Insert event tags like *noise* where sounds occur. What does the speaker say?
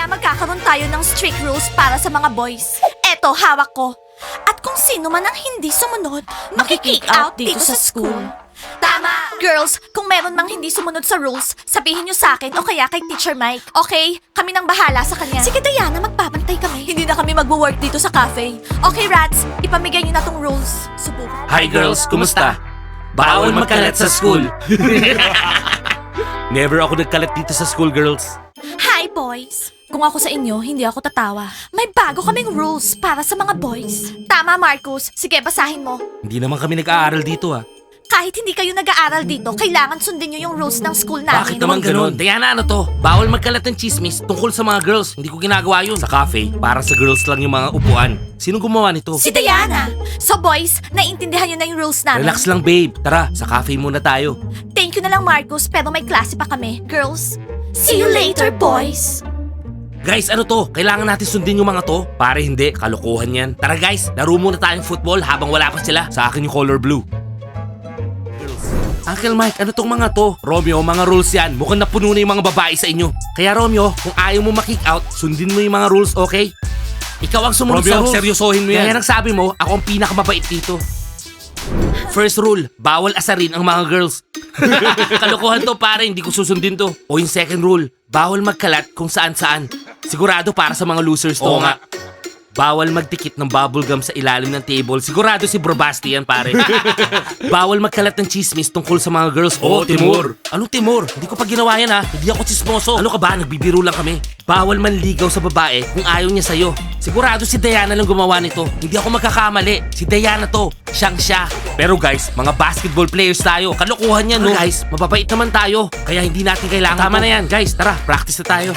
Kaya magkakaroon tayo ng strict rules para sa mga boys. Eto, hawak ko. At kung sino man ang hindi sumunod, makikick out dito sa school. Tama! Girls, kung meron mang hindi sumunod sa rules, sabihin nyo sa akin o kaya kay Teacher Mike. Okay? Kami nang bahala sa kanya. Sige, Diana, magbabantay kami. Hindi na kami magwo-work dito sa cafe. Okay, rats, ipamigay nyo na tong rules. Subukan. Hi girls, kumusta? Bawal magkalat sa school. *laughs* Never ako nagkalat dito sa school, girls. Boys! Kung ako sa inyo, hindi ako tatawa. May bago kaming rules para sa mga boys. Tama, Marcus. Sige, basahin mo. Hindi naman kami nag-aaral dito ah. Kahit hindi kayo nag-aaral dito, kailangan sundin nyo yung rules ng school namin. Bakit naman ganun? Diana, ano to? Bawal magkalat ng chismis tungkol sa mga girls. Hindi ko ginagawa yun. Sa cafe, para sa girls lang yung mga upuan. Sinong gumawa nito? Si Diana! So boys, naiintindihan nyo na yung rules namin. Relax lang, babe. Tara, sa cafe muna tayo. Thank you na lang, Marcus, pero may klase pa kami. Girls, see you later, boys! Guys, ano to? Kailangan natin sundin yung mga to? Pare hindi, kalokohan yan. Tara guys, laro muna tayong football habang wala pa sila. Sa akin yung color blue. Uncle Mike, ano tong mga to? Romeo, mga rules yan. Mukhang napuno na yung mga babae sa inyo. Kaya Romeo, kung ayaw mo makick out, sundin mo yung mga rules, okay? Ikaw ang sumunod Romeo, sa rules. seryosohin mo yan. Kaya nagsabi mo, ako ang pinakamabait dito. First rule, bawal asarin ang mga girls. *laughs* Kalokohan to pare, hindi ko susundin to. O yung second rule, bawal magkalat kung saan saan. Sigurado para sa mga losers to Oo nga. Bawal magdikit ng bubble gum sa ilalim ng table. Sigurado si Brobasti yan, pare. *laughs* Bawal magkalat ng chismis tungkol sa mga girls. Oo, Timur. Ano Timur? Hindi ko pa ginawa yan ha. Hindi ako chismoso. Ano ka ba? Nagbibiro lang kami. Bawal manligaw sa babae kung ayaw niya sa'yo. Sigurado si Diana lang gumawa nito. Hindi ako magkakamali. Si Diana to. Siyang siya. Pero guys, mga basketball players tayo. Kalokohan yan, no? guys, mababait naman tayo. Kaya hindi natin kailangan Tama na yan, guys. Tara, practice na tayo.